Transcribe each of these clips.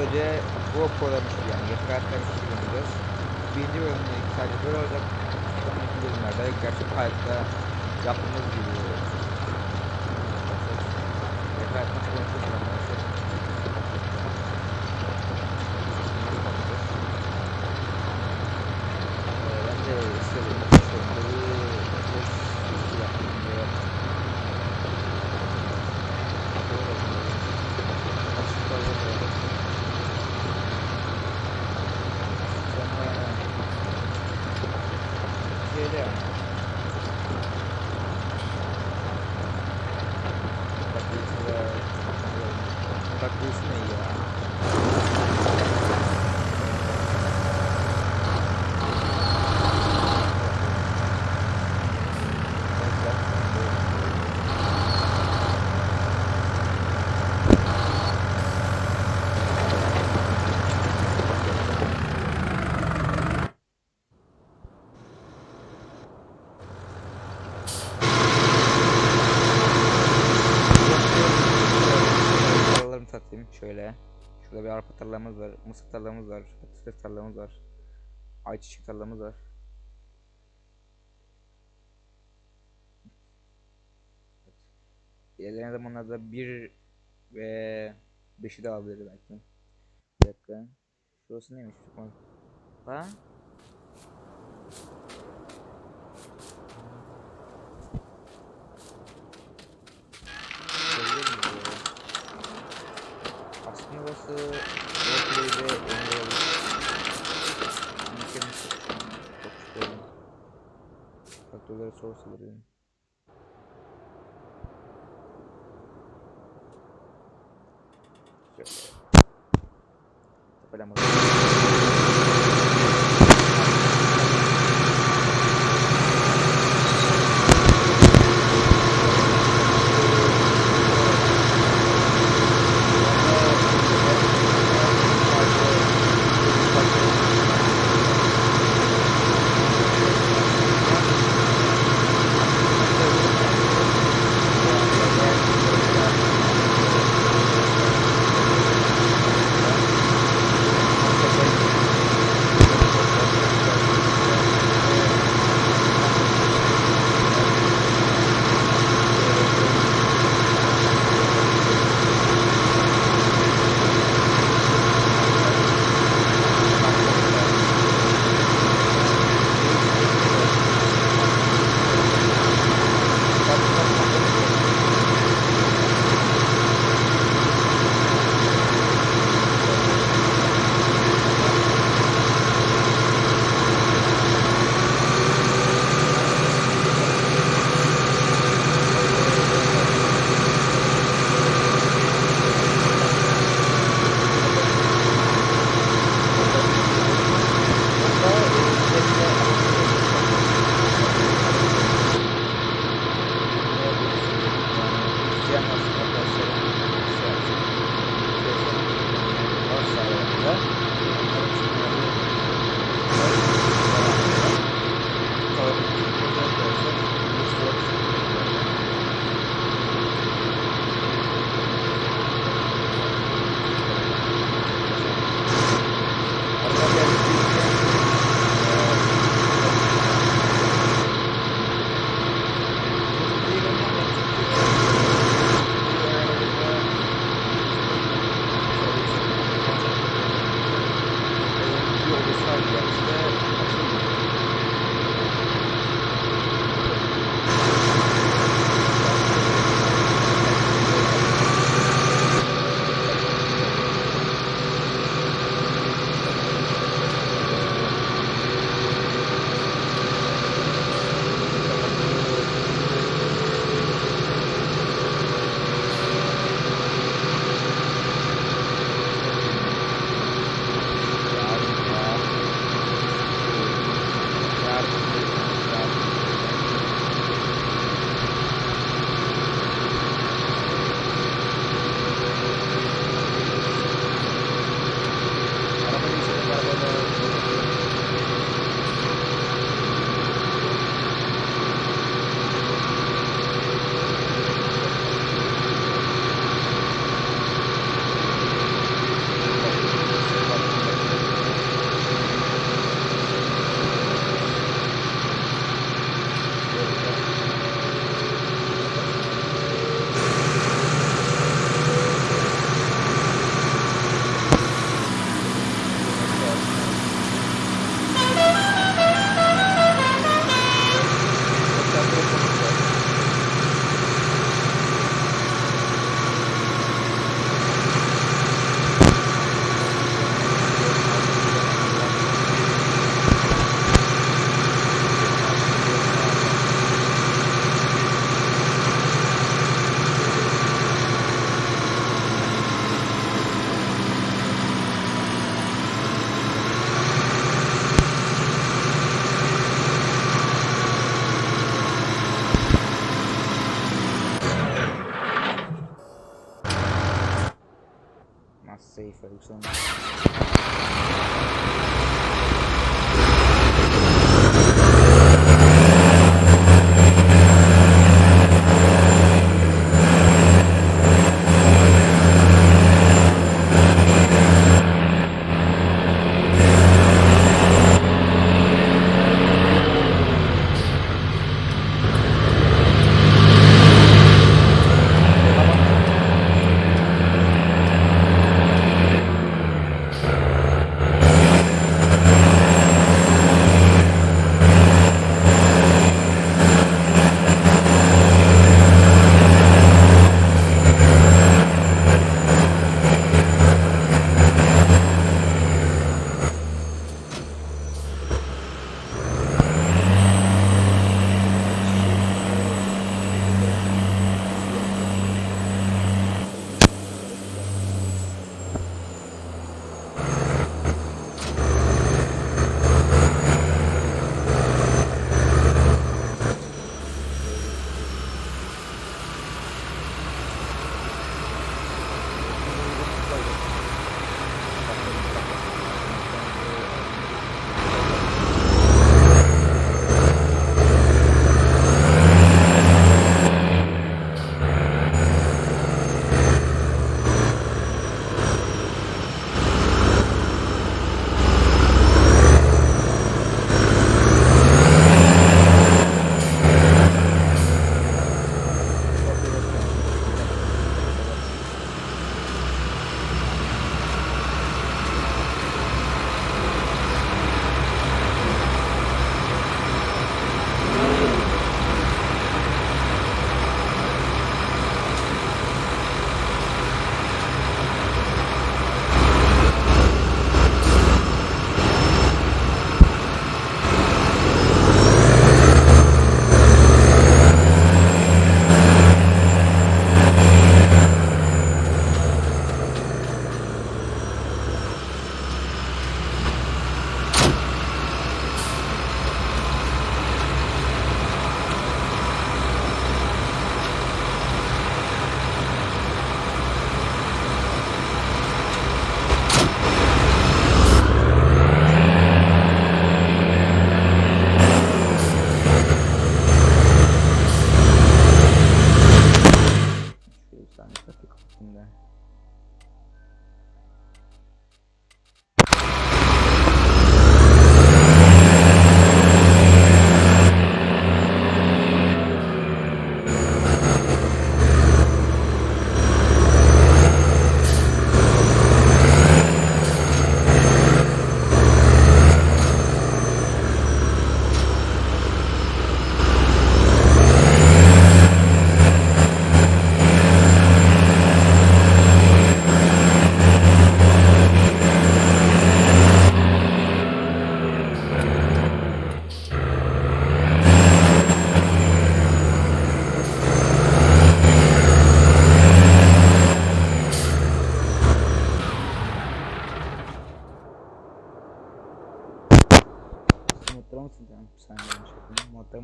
Sadece satayım. Şöyle. Şurada bir arpa tarlamız var. Mısır tarlamız var. Patates tarlamız var. Ayçiçek tarlamız var. Evet. İlerleyen zamanlarda bir ve beşi de alabilir belki. Bir dakika. Şurası neymiş? Ha? Söyleyeyim sonrası Rotley ve Engel'i Mükemmel Çok istedim Faktörleri sorusu vereyim Şöyle Tıplamada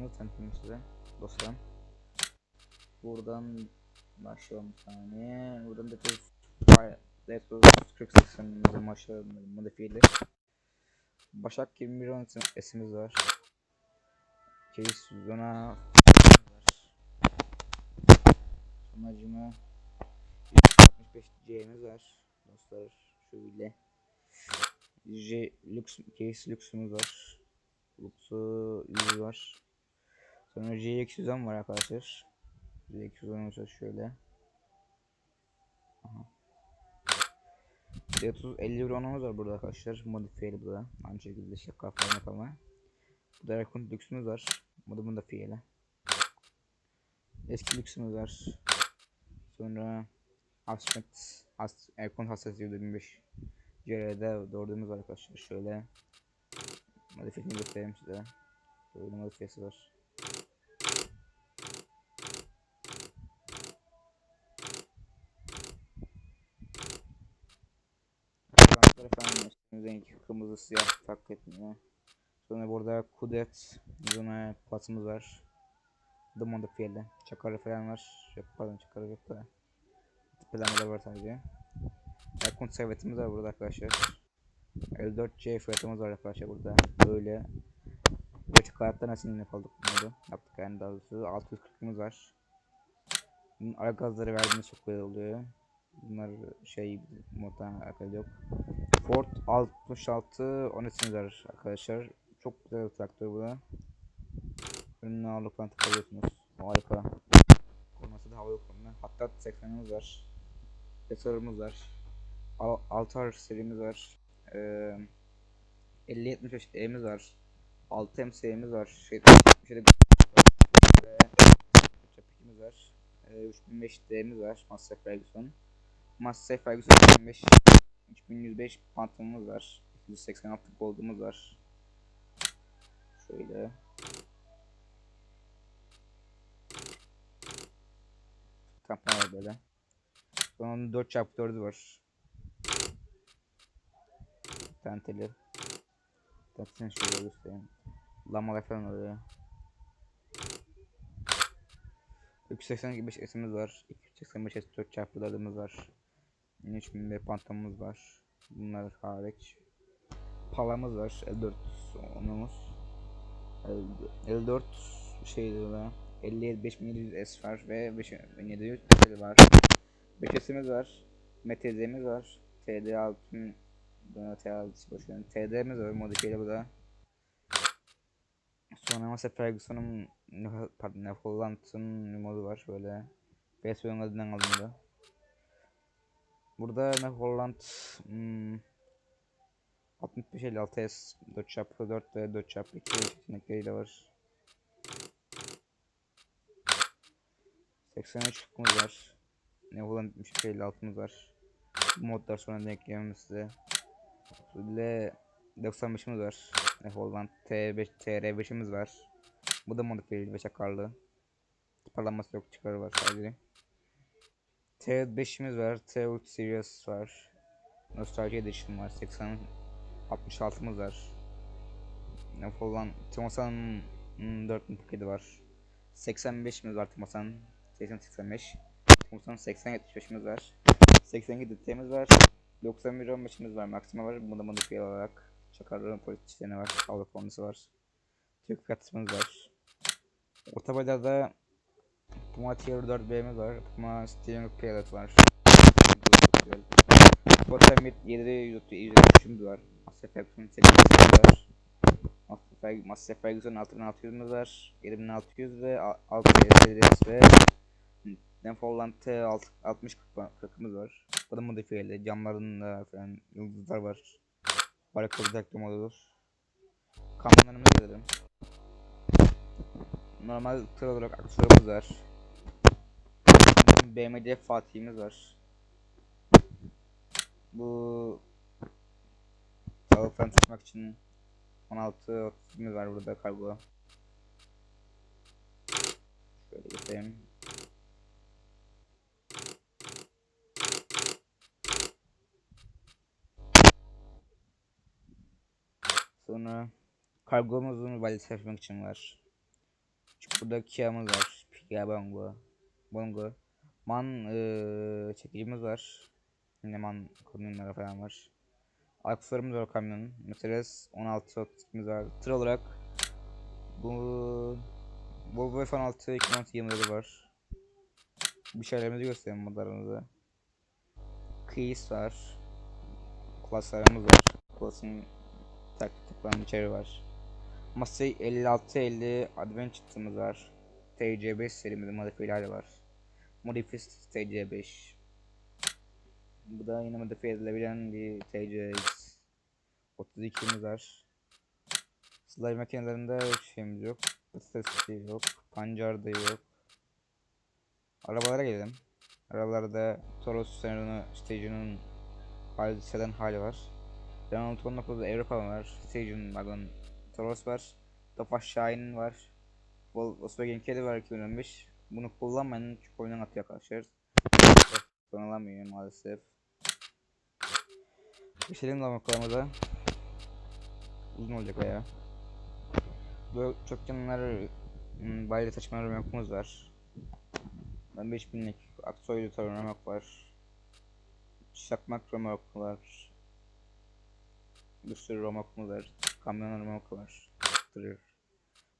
Modlarımı tanıtayım size. Dostlarım. Buradan başlayalım saniye. Buradan da go 4080'imizin başlayalım modifiyeli. Başak 21 10 esimiz var. Case Zona var. Sonacıma 65 C'miz var. Dostlar şöyle. J Lux Case Lux'umuz var. Lux'u 100 var. Sonra JX110 var arkadaşlar. JX110'umuz var şöyle. Aha. D30 50 bronumuz var burada arkadaşlar. Modifiyeli bu da. Aynı şekilde şaka falan yapalım. Bu da Erkun Lux'umuz var. Bu da fiyeli. Eski Lux'umuz var. Sonra Asmet As Erkun Hassasiyeti 2005 CR'de doğurduğumuz var arkadaşlar. Şöyle modifiyesini göstereyim size. Böyle modifiyesi var. Renkler falan renk kırmızı siyah etmiyor. Sonra burada Kudet Zona Plus'ımız var. The modifiyeli. Çakarı falan var. Yok pardon çakarı yok da. Planları var sadece. Erkun servetimiz var burada arkadaşlar. 54C fiyatımız var arkadaşlar burada. Böyle. Göç kağıttan nasıl yapalım bunu yaptık yani daha doğrusu 640'ımız var. Bunun ara gazları verdiğimiz çok güzel oluyor. Bunlar şey moddan alakalı yok. Ford 66 13'ümüz var arkadaşlar. Çok güzel bir traktör bu da. Önüne ağırlıkla takabiliyorsunuz. Harika. Kornası da hava yok onunla. Hatta 80'imiz var. Tasarımımız var. Al Altar serimiz var. Ee, 50-75 E'miz var. 6M serimiz var. Şey, bir çapikimiz var. Ee, 3005 D'miz var. Master Ferguson. Master Ferguson 3005 3105 pantolonumuz var. 286 gold'umuz var. Şöyle. Var böyle. Sonra 4x4'ü var. Tenteli. Taksini şöyle göstereyim. Lamalar falan oluyor. 385 S'imiz var. 285 S 4 çarpılarımız var. 3000 bir pantamız var. Bunlar hariç. Palamız var. L4 onumuz. L4 şeydi da 55700 S var ve 5700 S var. 5 S'imiz var. MTZ'miz var. TD 6000 TD boşverin. TD'miz var modifiyeli bu da. Sonra mesela Ferguson'un pardon Holland'ın modu var böyle. Facebook'un adından alındı. Burada ne Holland hmm, 6556 S 4x4 ve 4x2 seçenekleriyle var. 83 hukukumuz var. Ne Holland 6556'mız var. Bu modlar sonra denk gelmemiz size. Böyle 95'imiz var. Ne Holland T5 TR5'imiz var. Bu da modifiyeli ve çakarlı. Parlaması yok çıkarı var sadece. T5'imiz var. T3 Series var. Nostalgia Edition var. 80 66'mız var. Ne falan Timosan 4 paketi var. 85'imiz var Timosan. 80 85. Timosan 80 75'imiz var. 87 T'miz var. 91 15'imiz var. Maxima var. Bunda modifiye olarak çakarların politikçilerine var. Avrupa var. Türk katısımız var. Orta boylarda Puma Tier 4B'miz var. Puma Steering Pilot var. Spotter Mid 733'ümüz var. Master Ferguson 800'ümüz var. Master Ferguson 6600'ümüz var. 7600 ve 600 ve Denfolland T60 40'ımız var. Bu da modifiyeli. Camlarında falan yıldızlar var. Harika bir traktör modudur. Kamyonlarımızı dedim. Normal tır olarak aksesuarımız var. BMW Fatih'imiz var. Bu Sağlıktan tutmak için 16 30'umuz var burada kargo. Şöyle göstereyim. Sonra Kargomuzun valisi yapmak için var. Burada Kia'mız var. Kia Bongo. Bongo. Man eee çekicimiz var. Yine man kamyonları falan var. Akslarımız var kamyonun. Mercedes 16 otosikimiz var. Tır olarak bu Volvo F16 2016 yılları var. Bir şeylerimizi göstereyim modellerimizi. Keys var. Klaslarımız var. Klasın tak takılan içeri var. Masay 5650 Adventure'ımız var. TC5 serimizde modifiyeler var. Modifist TC5. Bu da yine modifiye edilebilen bir TCX. 32'miz var. Slime makinelerinde şeyimiz yok. Patates yok. Pancar da yok. Arabalara gelelim. Arabalarda Toros Senra'nın Stage'inin hali sedan hali var. Renault 19 Avrupa var. Stage'in Wagon Toros var. Tofaş Şahin var. Vol- Volkswagen Caddy var 2015. Bunu kullanmayın çünkü oyundan atıyor arkadaşlar. Kullanılamıyor maalesef. Geçelim damaklarımıza. Uzun olacak baya. Böyle çok canlılar hmm, bayrağı taşıma römorkumuz var. Ben 5000'lik Aksoy'lu römork var. Çakmak römork var. Bir sürü römorkumuz var. Kamyon römorku var. Tırır.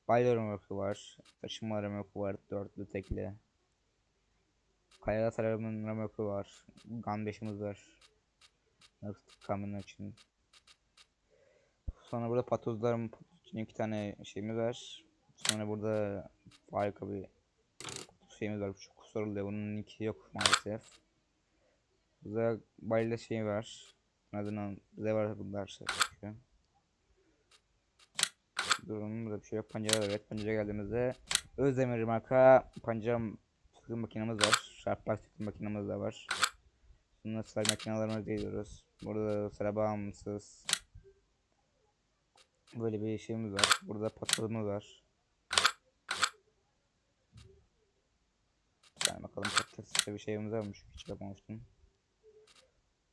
Bayrağı römorku var. Taşıma römorku var. Dörtlü tekli. Kayada tarafının römorku var. Gun 5'imiz var. Kamyon için. Sonra burada patozlarım için iki tane şeyimiz var. Sonra burada harika bir şeyimiz var. Şu kusurlu bunun iki yok maalesef. Burada bayılda şey var. Adına bize var bunlar şey. Durun burada bir şey yok. Pancara evet. Pancara geldiğimizde Özdemir marka pancara sıkım makinemiz var. Şartlar sıkım makinemiz de var. Bununla slime makinalarımızı geliyoruz. Burada sıra bağımsız. Böyle bir şeyimiz var. Burada patladığımız var. Yani bakalım patatesle bir şeyimiz varmış. Hiç yapmamıştım.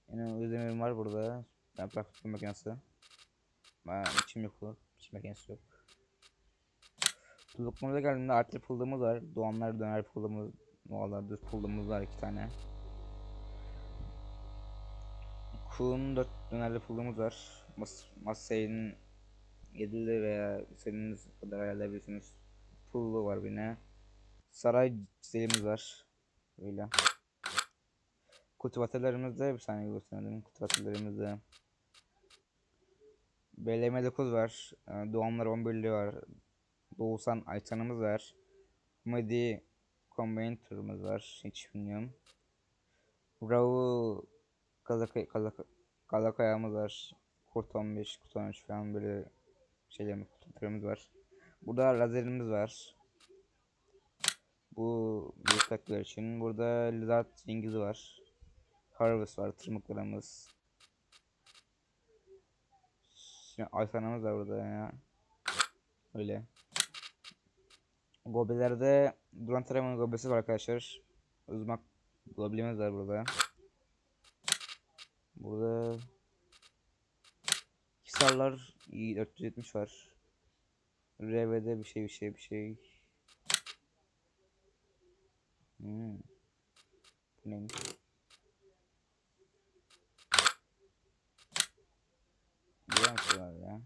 Yine özdemirim var burada. Yaprak tutma makinesi. Ben içim yok İçim makinesi yok. Tuzluklarımıza geldiğinde artı pullumuz var. Doğanlar döner pullumuz. Valla düz pullumuz var iki tane. Kuğun dört dönerli pullumuz var. Mas Masay'ın 7'li veya istediğiniz kadar ayarlayabilirsiniz. Pullu var yine. Saray çizeğimiz var. Böyle. Kultivatörlerimizde bir saniye gösterelim. Kultivatörlerimizde BLM 9 var. e, Doğanlar 11'li var. Doğusan Ayçan'ımız var. Medi Combinator'ımız var. Hiç bilmiyorum. Ravu Kazak Kazak Kazak ayağımız var. Kurt 15, Kurt 13 falan böyle şeylerimiz, kultivatörümüz var. Burada lazerimiz var. Bu büyük taklar için. Burada Lizard İngiliz var. Harvest var, tırmıklarımız. Şimdi Aysan'ımız var burada ya. Öyle. Gobelerde Duran Taraman'ın gobesi var arkadaşlar. Uzmak goblimiz var burada. Burada Hisarlar iyi 470 var. RV'de bir şey bir şey bir şey. Hmm. Bu neymiş? Güzel bir şey var ya.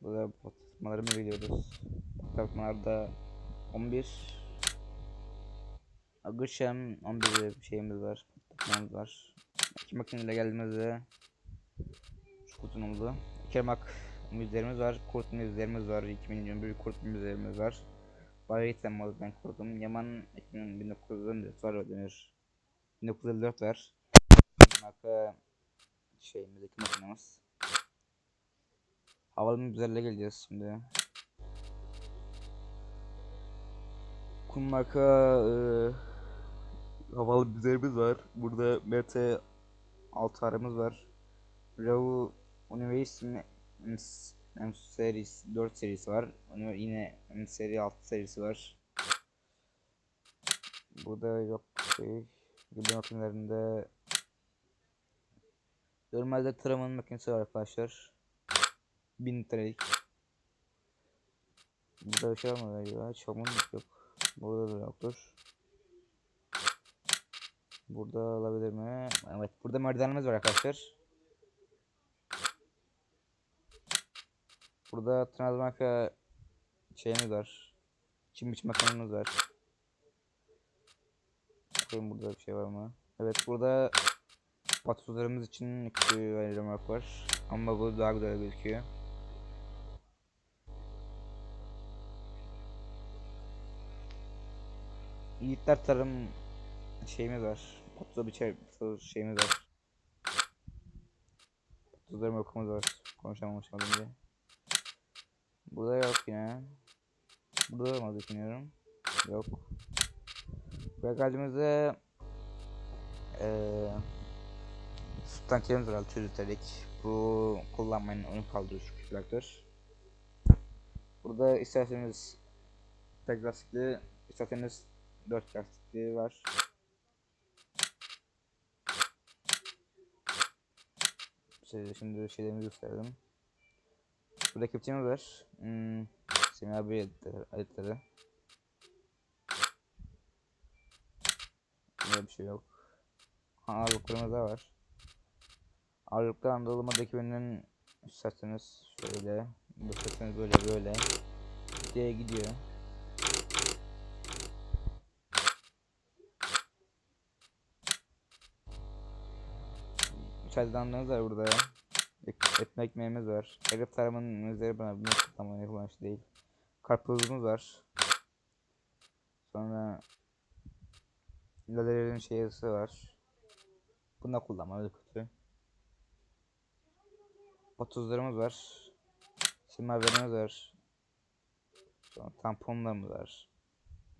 Burada patlatmaları mı biliyoruz? Patlatmalarda 11 Agışem 11 bir şeyimiz var. Patlatmamız var. İki makineyle geldiğimizde şu kutunumuzu. Kemak müzlerimiz var. Kurt müzlerimiz var. 2021 kurt müzlerimiz var. Modu ben kurdum. Yaman 1914 var ödenir. 1954 var. Marka şeyimizdeki makinemiz. Havalı müzlerle geleceğiz şimdi. Kum marka e, havalı müzlerimiz var. Burada MT 6 aramız var. Ravu University M serisi 4 serisi var. Onu yine M seri 6 serisi var. Burada yok şey. Gibi makinelerinde normalde tramın makinesi var arkadaşlar. 1000 TL'lik. Burada bir şey var mı galiba? Çamur yok. Burada da yoktur. Burada olabilir mi? Evet, burada merdivenimiz var arkadaşlar. Burada tırnaz marka şeyimiz var. Çim biçim makinemiz var. Bakayım burada bir şey var mı? Evet burada patateslerimiz için iki ayırmak var. Ama bu daha güzel gözüküyor. Yiğitler tarım şeyimiz var. Patates biçer şeyimiz var. Patateslerim okumuz var. Konuşamamışım az önce. Burada yok yine. Burada olmadı düşünüyorum. Yok. Geldiğimizde eee Sultan Kerim Zoral çözüterek bu kullanmayın onu kaldırıyor şu traktör. Burada isterseniz tek lastikli, isterseniz dört lastikli var. Size şimdi şeylerimizi gösterelim. Burada kepçemiz var. Hmm, Semih abi ayetleri. Böyle bir şey yok. Ağırlıklarımız da var. Ağırlıklı Anadolu'daki bölümün isterseniz şöyle, isterseniz böyle böyle diye gidiyor. Çaydanlığımız var burada. Ek- Etme ekmeğimiz var. Elif tarımının üzeri bana bir kullanmaya kullanışlı değil. Karpuzumuz var. Sonra Ladelerin şeysi var. Bunu da kullanmalı kötü. 30'larımız var. Simaverimiz var. Sonra tamponlarımız var.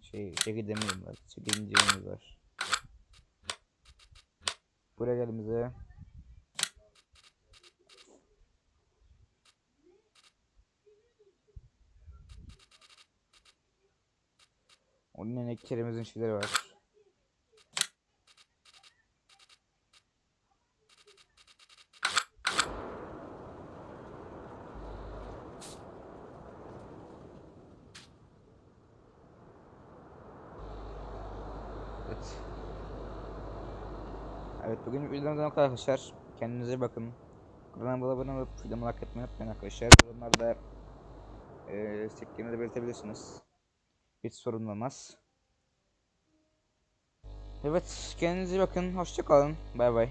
Şey, çekirdeğimiz var. Çekirdeğimiz var. Buraya geldiğimizde Onun eneklerimizin şeyleri var. Evet. Evet bugün videomuzdan bu kadar arkadaşlar. Kendinize bakın. Kanalıma abone olup videomu like etmeyi unutmayın arkadaşlar. Yorumlarda eee isteklerinizi belirtebilirsiniz. Hiç sorun olmaz. Evet kendinize bakın. Hoşça kalın. Bay bay.